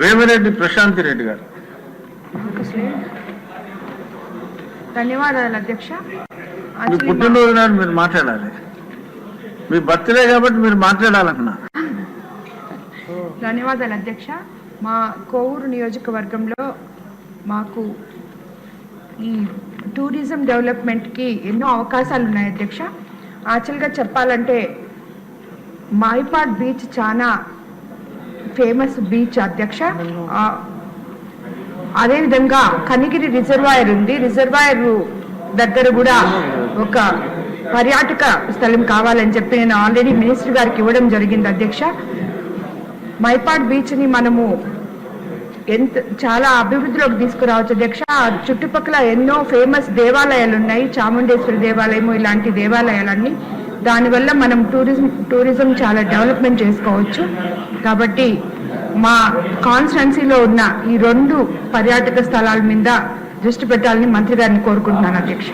వేమిరెడ్డి ప్రశాంతి రెడ్డి గారు. ధన్యవాదాలు అధ్యక్ష. మీ పుట్టినరోజు నాడు మీరు మాట్లాడాలి. మీ బర్త్డే కాబట్టి మీరు మాట్లాడాలన్నా ధన్యవాదాలు అధ్యక్ష. మా కోవూరు నియోజకవర్గంలో మాకు ఈ టూరిజం డెవలప్మెంట్కి ఎన్నో అవకాశాలు ఉన్నాయి అధ్యక్ష. యాక్చువల్గా చెప్పాలంటే మాయిపాడ్ బీచ్ చాలా ఫేమస్ బీచ్ అధ్యక్ష. అదేవిధంగా కనిగిరి రిజర్వాయర్ ఉంది. రిజర్వాయర్ దగ్గర కూడా ఒక పర్యాటక స్థలం కావాలని చెప్పి నేను ఆల్రెడీ మినిస్టర్ గారికి ఇవ్వడం జరిగింది అధ్యక్ష. మైపాడ్ బీచ్ని మనము ఎంత చాలా అభివృద్ధిలోకి తీసుకురావచ్చు అధ్యక్ష. చుట్టుపక్కల ఎన్నో ఫేమస్ దేవాలయాలు ఉన్నాయి. చాముండేశ్వరి దేవాలయము ఇలాంటి దేవాలయాలన్నీ దానివల్ల మనం టూరిజం టూరిజం చాలా డెవలప్మెంట్ చేసుకోవచ్చు. కాబట్టి మా కాన్స్టిట్యున్సీలో ఉన్న ఈ రెండు పర్యాటక స్థలాల మీద దృష్టి పెట్టాలని మంత్రి గారిని కోరుకుంటున్నాను అధ్యక్ష.